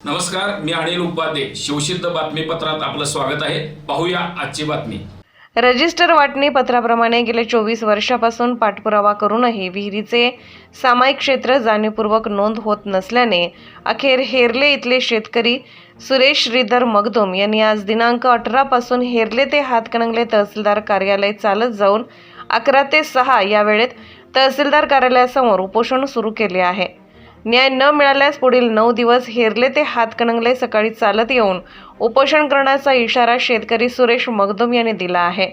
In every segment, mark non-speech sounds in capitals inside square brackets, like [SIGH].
नमस्कार मी अनिल उपाध्ये. शिवसिद्ध बातमीपत्रात आपलं स्वागत आहे. पाहूया आजची बातमी. रजिस्टर वाटणी पत्राप्रमाणे गेले चोवीस वर्षापासून पाठपुरावा करूनही विहिरीचे सामायिक क्षेत्र जाणीवपूर्वक नोंद होत नसल्याने अखेर हेरले इथले शेतकरी सुरेश श्रीधर मगदुम यांनी आज दिनांक अठरापासून हेरले ते हातकणंगले तहसीलदार कार्यालय चालत जाऊन अकरा ते सहा या वेळेत तहसीलदार कार्यालयासमोर उपोषण सुरू केले आहे. न्याय न मिळाल्यास पुढील नऊ दिवस हेरले ते हातकणंगले सकाळी चालत येऊन उपोषण करण्याचा इशारा शेतकरी सुरेश मगदुम यांनी दिला आहे.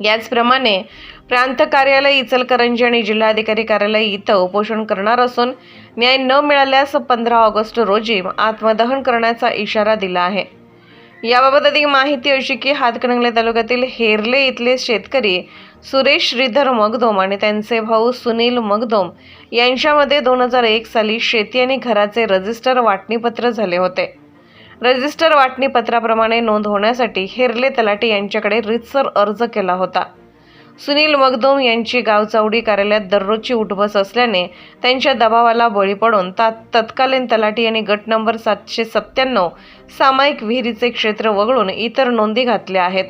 याचप्रमाणे प्रांत कार्यालय इचलकरंजी आणि जिल्हाधिकारी कार्यालय इथं उपोषण करणार असून न्याय न मिळाल्यास पंधरा ऑगस्ट रोजी आत्मदहन करण्याचा इशारा दिला आहे. याबाबत अधिक माहिती अशी की हातकणंगले तालुक्यातील हेरले इथले शेतकरी सुरेश श्रीधर मगदोम आणि त्यांचे भाऊ सुनील मगदोम यांच्यामध्ये दोन हजार एक साली शेती आणि घराचे रजिस्टर वाटणीपत्र झाले होते. रजिस्टर वाटणीपत्राप्रमाणे नोंद होण्यासाठी हेरले तलाटी यांच्याकडे रितसर अर्ज केला होता. सुनील मगदोम यांची गावचावडी कार्यालयात दररोजची उठबस असल्याने त्यांच्या दबावाला बळी पडून तात तत्कालीन तलाठी यांनी गट नंबर सातशे सत्त्याण्णव सामायिक विहिरीचे क्षेत्र वगळून इतर नोंदी घातल्या आहेत.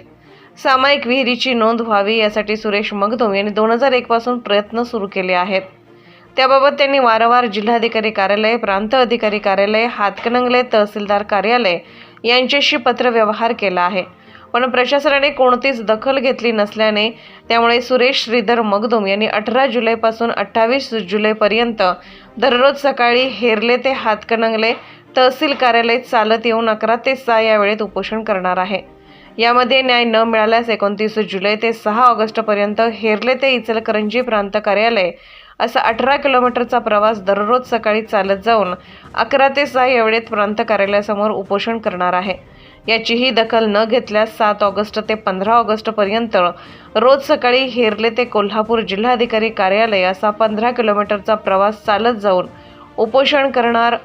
सामायिक विहिरीची नोंद व्हावी यासाठी सुरेश मगदोम यांनी दोन हजार एकपासून प्रयत्न सुरू केले आहेत. त्याबाबत त्यांनी वारंवार जिल्हाधिकारी कार्यालय प्रांत अधिकारी कार्यालय हातकणंगले तहसीलदार कार्यालय यांच्याशी पत्रव्यवहार केला आहे. पण प्रशासनाने कोणतीच दखल घेतली नसल्याने त्यामुळे सुरेश श्रीधर मगदुम यांनी अठरा जुलैपासून अठ्ठावीस जुलैपर्यंत दररोज सकाळी हेरले ते हातकणंगले तहसील कार्यालय चालत येऊन अकरा ते सहा या वेळेत उपोषण करणार आहे. यामध्ये न्याय न मिळाल्यास एकोणतीस जुलै ते सहा ऑगस्टपर्यंत हेरले ते इचलकरंजी प्रांत कार्यालय असा अठरा किलोमीटरचा प्रवास दररोज सकाळी चालत जाऊन अकरा ते सहा या वेळेत प्रांत कार्यालयासमोर उपोषण करणार आहे. याचीही दखल न घेतल्यास सात ऑगस्ट ते पंधरा ऑगस्टपर्यंत रोज सकाळी हेरले ते कोल्हापूर जिल्हाधिकारी कार्यालय असा पंधरा किलोमीटरचा प्रवास चालत जाऊन उपोषण करणार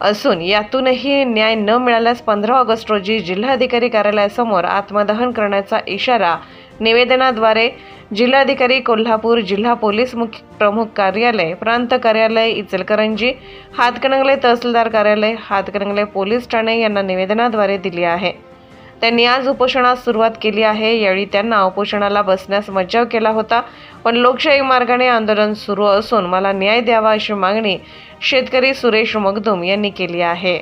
असून यातूनही न्याय न मिळाल्यास पंधरा ऑगस्ट रोजी जिल्हाधिकारी कार्यालयासमोर आत्मदहन करण्याचा इशारा निवेदनाद्वारे जिल्हाधिकारी कोल्हापूर जिल्हा पोलीस मुख्य प्रमुख कार्यालय प्रांत कार्यालय इचलकरंजी हातकणंगले तहसीलदार कार्यालय हातकणंगले पोलीस ठाणे यांना निवेदनाद्वारे दिली आहे. त्यांनी आज उपोषणास सुरुवात केली आहे. यावेळी त्यांना उपोषणाला बसण्यास मज्जाव केला होता पण लोकशाही मार्गाने आंदोलन सुरू असून मला न्याय द्यावा अशी मागणी शेतकरी सुरेश मगदुम यांनी केली आहे.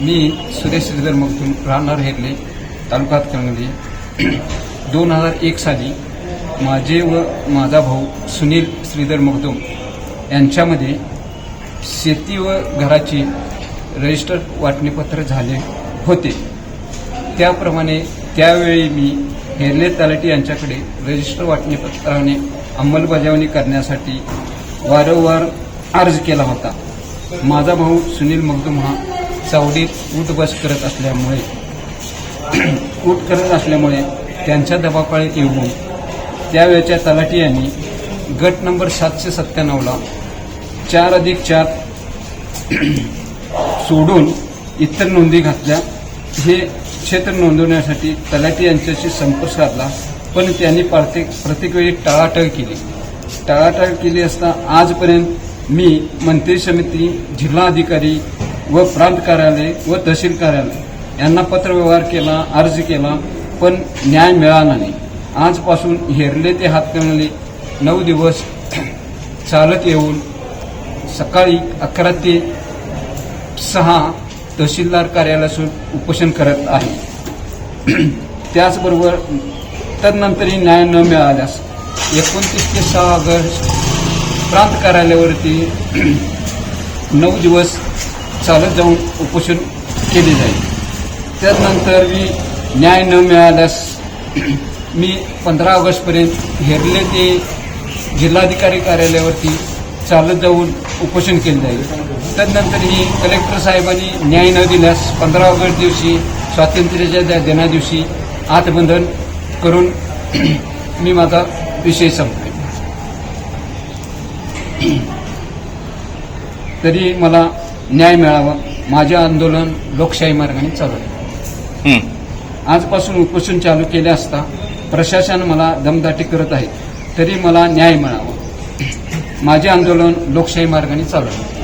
मी सुरेश श्रीधर मगदुम राहणार हेरले तालुका दोन हजार एक साली माझे व माझा भाऊ सुनील श्रीधर मगदुम यांच्यामध्ये शेती व घराची रजिस्टर वाटणीपत्र झाले होते. त्याप्रमाणे त्यावेळी मी हेरले तलाठी यांच्याकडे रजिस्टर वाटणीपत्राने अंमलबजावणी करण्यासाठी वारंवार अर्ज केला होता. माझा भाऊ सुनील मगदुम हा चावडीत उठ बस करत असल्यामुळे [CLEARS THROAT] उठ करत असल्यामुळे त्यांच्या दबापाळी येऊन त्यावेळच्या तलाठी यांनी गट नंबर सातशे सत्त्याण्णवला चार अधिक चार [CLEARS THROAT] सोडून इतर नोंदी घातल्या. हे क्षेत्र नोंदवण्यासाठी तलाठी यांच्याशी संपर्क साधला पण त्यांनी प्रत्येक प्रत्येक वेळी टाळाटाळ केली. टाळाटाळ केली असता आजपर्यंत मी मंत्री समिती जिल्हाधिकारी व प्रांत कार्यालय व तहसील कार्यालय यांना पत्रव्यवहार केला अर्ज केला. पण न्याय मिळाला नाही. आजपासून हेरले ते हातकणले नऊ दिवस चालत येऊन सकाळी अकरा ते सहा तहसीलदार कार्यालयातून उपोषण करत आहे. त्याचबरोबर तदनंतरही न्याय न मिळाल्यास एकोणतीस ते सहा ऑगस्ट प्रांत कार्यालयावरती नऊ दिवस चालत जाऊन उपोषण केले जाईल. त्यानंतर मी न्याय न मिळाल्यास मी पंधरा ऑगस्टपर्यंत हेरले ते जिल्हाधिकारी कार्यालयावरती चालत जाऊन उपोषण केले जाईल. तदनंतरही कलेक्टर साहेबांनी न्याय न दिल्यास पंधरा ऑगस्ट दिवशी स्वातंत्र्याच्या त्या दिना दिवशी आत्मबंधन करून [CLEARS THROAT] मी माझा विषय संपवेन. [CLEARS THROAT] तरी मला न्याय मिळावा माझे आंदोलन लोकशाही मार्गाने चालू आहे. आजपासून उपोषण चालू केले असता प्रशासन मला दमदाटी करत आहे. तरी मला न्याय मिळावा. माझे आंदोलन लोकशाही मार्गाने चालू आहे.